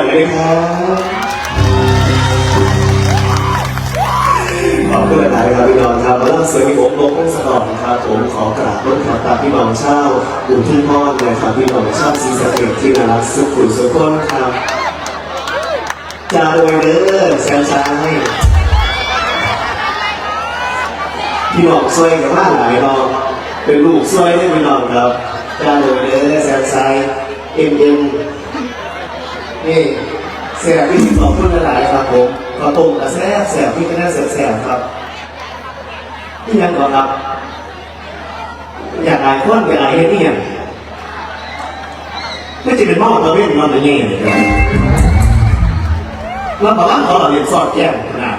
องเลยครับขอบคุณหลายๆครับพี่น้องครับมาล่าสวยมีผมลงพงศกรครับผมขอกราบต้นขาตาพี่น้องเช่าอยู่ที่พ่อเลยครับพี่น้องเช่าซีสเกตที่น่ารักสุขุนสุดก้นครับจ้าโดยเด้อแซมชายพี่น้องซวยกับบ้านหลายน้องเป็นลูกซวยได้พี่น้องครับจ้าโดยเด้อแซมชายเอ็มเอ็ม นี่เสียพี่ขอบคุณหลายๆครับผมขอตรงกับแซ่บแซ่บพี่ก็น่าแซ่บแซ่บครับพี่ยังก่อนครับ อยากอายคนอยากอายเฮ็ดนี่ยังไม่จะเป็นเมาตะเวนนอนอย่างนี้ยครับแล้วพลังเขาเราเรียนสอดแก้มนะ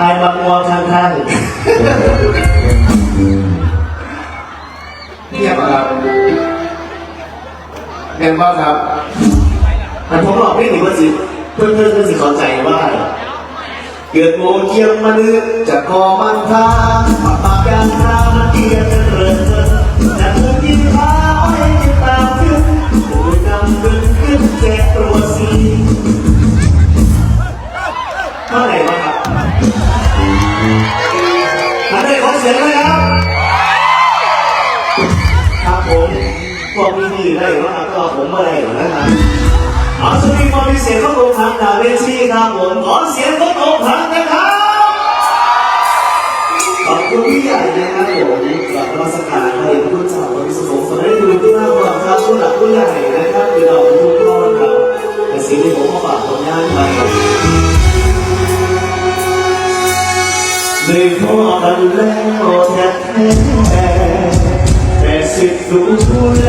อายบางวัวทางทางนี่ยังครับ เรียนว่าครับแต่ผมบอกไม่ถึงว่าสิเพื่อนเพื่อนเพื่อนสิข้าใจว่าเกิดโมเยี่ยมมานึกจะกอมันทาปากปากยางทางมันเกียร์จะเรินเรินแต่เพื่อนที่พาไว้จะตามขึ้นโอ้ยนำเดินขึ้นแจกตัวสีเมื่อไหร่วะครับอันนี้ขอเสียงเลยครับ ครับผมพวกมีดีได้ว่า ก็ผมไม่ได้หรอกนะครับเอาสมีความพิเศษของโรงทางดาวเวทีครับผมขอเสียงของโรงทางนะครับขอบคุณพี่ใหญ่นะครับผมกับรัชการให้ผู้เจ้าบริสุทธิ์สมได้ดูที่หน้าวังครับผู้หลักผู้ใหญ่นะครับคือเราทุกคนครับแต่สิ่งที่ผมมาฝากผลงานไปเลยพอกันแล้วแท้แต่สิทธิ์ดูแล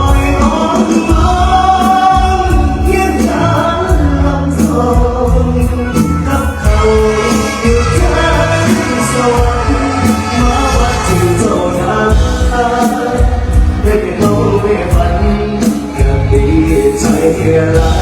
Yeah.